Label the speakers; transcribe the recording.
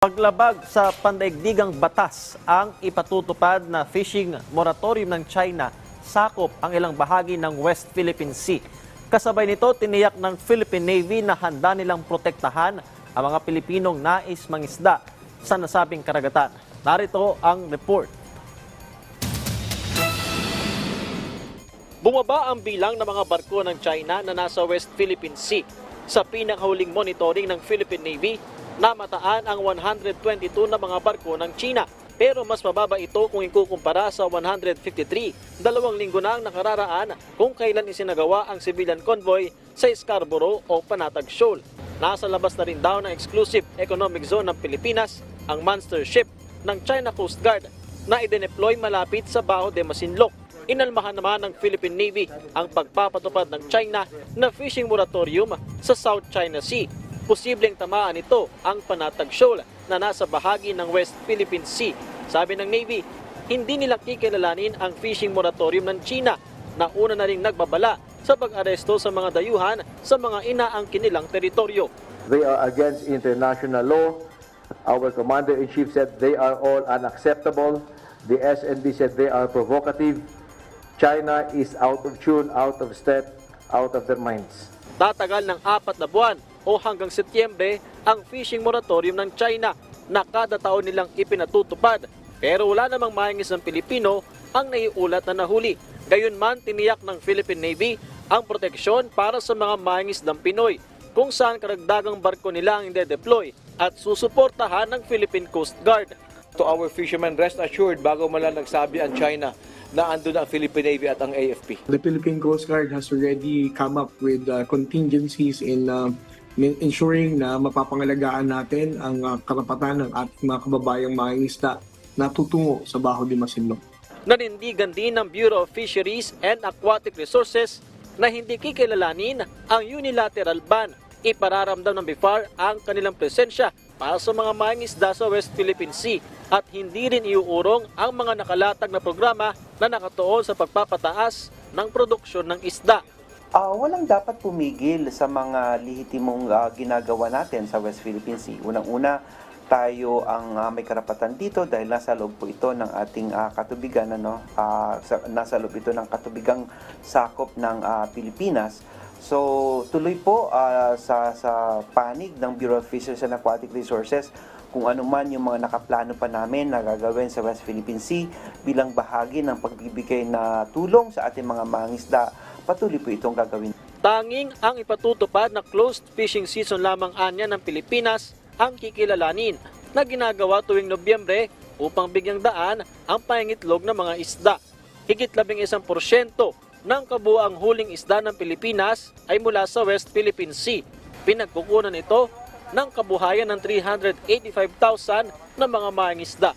Speaker 1: Paglabag sa pandaigdigang batas ang ipatutupad na fishing moratorium ng China sakop ang ilang bahagi ng West Philippine Sea. Kasabay nito, tiniyak ng Philippine Navy na handa nilang protektahan ang mga Pilipinong nais mangisda sa nasabing karagatan. Narito ang report. Bumaba ang bilang ng mga barko ng China na nasa West Philippine Sea. Sa pinakahuling monitoring ng Philippine Navy, namataan ang 122 na mga barko ng China. Pero mas mababa ito kung ikukumpara sa 153, dalawang linggo na ang nakararaan kung kailan isinagawa ang civilian convoy sa Scarborough o Panatag Shoal. Nasa labas na rin daw ng exclusive economic zone ng Pilipinas ang monster ship ng China Coast Guard na idineploy malapit sa Baho de Masinloc. Inalmahan naman ng Philippine Navy ang pagpapatupad ng China na fishing moratorium sa South China Sea. Posibleng tamaan nito ang Panatag Shoal na nasa bahagi ng West Philippine Sea. Sabi ng Navy, hindi nila kikilalanin ang fishing moratorium ng China na una na ring nagbabala sa pag-aresto sa mga dayuhan sa mga inaangkin nilang teritoryo.
Speaker 2: They are against international law. Our commander-in-chief said they are all unacceptable. The SND said they are provocative. China is out of tune, out of step, out of their minds.
Speaker 1: Tatagal ng apat na buwan o hanggang Setyembre ang fishing moratorium ng China na kada taon nilang ipinatutupad. Pero wala namang mahingis ng Pilipino ang naiulat na nahuli. Gayunman, tiniyak ng Philippine Navy ang proteksyon para sa mga mahingis ng Pinoy kung saan karagdagang barko nila ang inde-deploy at susuportahan ng Philippine Coast Guard.
Speaker 3: To our fishermen, rest assured bago man lang nagsabi ang China na andun ang Philippine Navy at ang AFP.
Speaker 4: The Philippine Coast Guard has already come up with uh, contingencies in uh, ensuring na mapapangalagaan natin ang uh, karapatan ng ating mga kababayang mangingisda na tutungo sa Baho de Masinloc.
Speaker 1: Nanindigan din ng Bureau of Fisheries and Aquatic Resources na hindi kikilalanin ang unilateral ban. Ipararamdam ng BIFAR ang kanilang presensya para sa mga mangingisda sa West Philippine Sea at hindi rin iuurong ang mga nakalatag na programa na nakatuon sa pagpapataas ng produksyon ng isda.
Speaker 5: Ah, walang dapat pumigil sa mga lehitimong ah, ginagawa natin sa West Philippine Sea. Unang-una, tayo ang ah, may karapatan dito dahil nasa loob po ito ng ating ah, katubigan ano Ah, sa, nasa loob ito ng katubigang sakop ng ah, Pilipinas. So, tuloy po ah, sa sa panig ng Bureau of Fisheries and Aquatic Resources kung ano man yung mga nakaplano pa namin na gagawin sa West Philippine Sea bilang bahagi ng pagbibigay na tulong sa ating mga mangisda, patuloy po itong gagawin.
Speaker 1: Tanging ang ipatutupad na closed fishing season lamang anya ng Pilipinas ang kikilalanin na ginagawa tuwing Nobyembre upang bigyang daan ang pangingitlog ng mga isda. Higit labing isang porsyento ng kabuang huling isda ng Pilipinas ay mula sa West Philippine Sea. Pinagkukunan ito ng kabuhayan ng 385,000 na mga mangingisda.